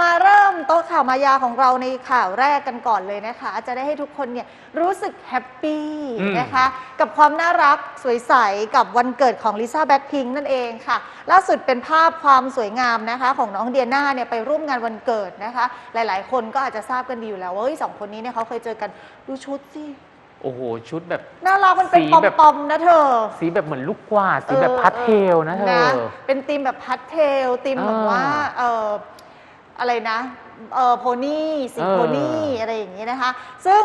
มาเริ่มโต๊ะข่าวมายาของเราในข่าวแรกกันก่อนเลยนะคะ จะได้ให้ทุกคนเนี่ยรู้สึกแฮปปี้อืมนะคะ กับความน่ารักสวยใสกับวันเกิดของลิซ่าแบ็คพิงนั่นเองค่ะ ล่าสุดเป็นภาพความสวยงามนะคะ ของน้องเดียน่าเนี่ยไปร่วมงานวันเกิดนะคะ หลายๆ คนก็อาจจะทราบกันดีอยู่แล้วว่าเฮ้ยสองคนนี้เนี่ยเขาเคยเจอกันดูชุดสิโอ้โห ชุดแบบน่ารักมันเป็นสีปอมแบบปอมๆนะเธอ สีแบบเหมือนลูกกวาดสีแบบออพัดเทลนะเธอ เป็นธีมแบบพัดเทลธีมแบบอ่าว่าเออ อะไรนะเออโพนี่สีเออโพนี่อะไรอย่างนี้นะคะ ซึ่ง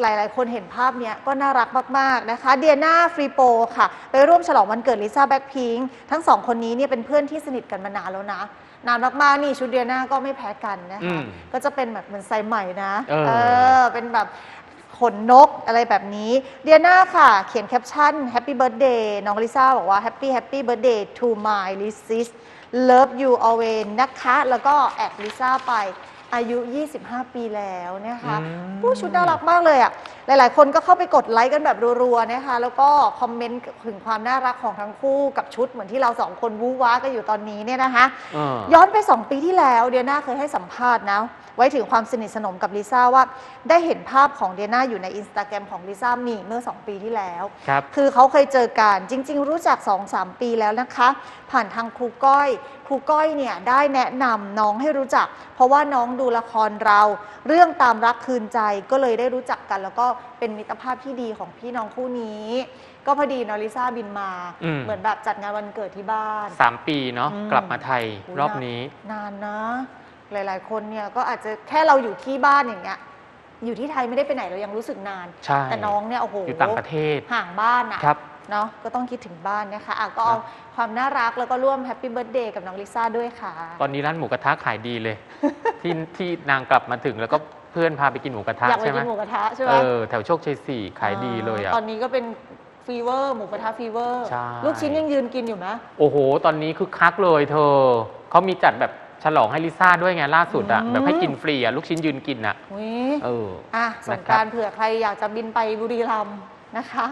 หลายๆ คนเห็นภาพเนี้ยก็น่ารักมาก ๆ นะคะเดียนาฟรีโปค่ะ ไปร่วมฉลองวันเกิดลิซ่าแบ็คพิงทั้งสองคนนี้เนี่ยเป็นเพื่อนที่สนิทกันมานานแล้วนะ นานมาก ๆ นี่ชุดเดียนาก็ไม่แพ้กันนะอืคะมก็จะเป็นแบบเหมือนไซส์ใหม่นะ เออเออเป็นแบบ ขนนกอะไรแบบนี้ เดียนาค่ะ เขียนแคปชั่น Happy Birthday น้องลิซ่าบอกว่า Happy Happy Birthday to my Lisis Love you always นะคะ แล้วก็แอดลิซ่าไป อายุ 25 ปีแล้วนะคะอืม ผู้ชุดน่ารักมากเลยอะ หลาย ๆ คนก็เข้าไปกดไลค์กันแบบรัว ๆ นะคะ แล้วก็คอมเมนต์ถึงความน่ารักของทั้งคู่กับชุดเหมือนที่เราสองคนวู้ว้ากันอยู่ตอนนี้เนี่ยนะคะเออย้อนไป 2 ปีที่แล้วเดียน่าเคยให้สัมภาษณ์นะ ไว้ถึงความสนิทสนมกับลิซ่าว่า ได้เห็นภาพของเดียน่าอยู่ในอินสตาแกรมของลิซ่ามีเมื่อ 2 ปีที่แล้ว ครับ คือเขาเคยเจอกันจริง ๆ รู้จัก 2-3 ปีแล้วนะคะ ผ่านทางครูก้อย ครูก้อยเนี่ยได้แนะนำน้องให้รู้จัก เพราะว่าน้องดูละครเรา เรื่องตามรักคืนใจก็เลยได้รู้จักกัน แล้วก็เป็นมิตรภาพที่ดีของพี่น้องคู่นี้ ก็พอดีนอลิซ่าบินมา อืม เหมือนแบบจัดงานวันเกิดที่บ้าน สามปีเนาะอืม กลับมาไทยโอ้ยรอบนี้ นานนะ หลายๆ คนเนี่ยก็อาจจะแค่เราอยู่ที่บ้านอย่างเงี้ยอยู่ที่ไทยไม่ได้ไปไหนเรายังรู้สึกนาน ใช่แต่น้องเนี่ยโอ้โหอยู่ต่างประเทศ ห่างบ้านอะครับ เนาะก็ต้องคิดถึงบ้านนะคะอะก็เอาความน่ารักแล้วก็ร่วมแฮปปี้เบิร์ดเดย์กับน้องลิซ่าด้วยค่ะ ตอนนี้ร้านหมูกระทะขายดีเลย ที่ที่นางกลับมาถึงแล้วก็เพื่อนพาไปกินหมูกระทะอยากไปใช่ไหมกินหมูกระทะใช่ไหมเออแถวโชคชัยสี่ขายดีเลยอะ ตอนนี้ก็เป็นฟีเวอร์หมูกระทะฟีเวอร์ใช่ ลูกชิ้นยังยืนกินอยู่ไหมโอ้โห ตอนนี้คือคักเลยเธอ เขามีจัดแบบฉลองให้ลิซ่าด้วยไงล่าสุดอะอืม แบบให้กินฟรีอะลูกชิ้นยืนกินอะอุ๊ย เออ อะสนะงครักราบรเผื่อใครอยากจะบินไปบุรีรัมย์นะคะ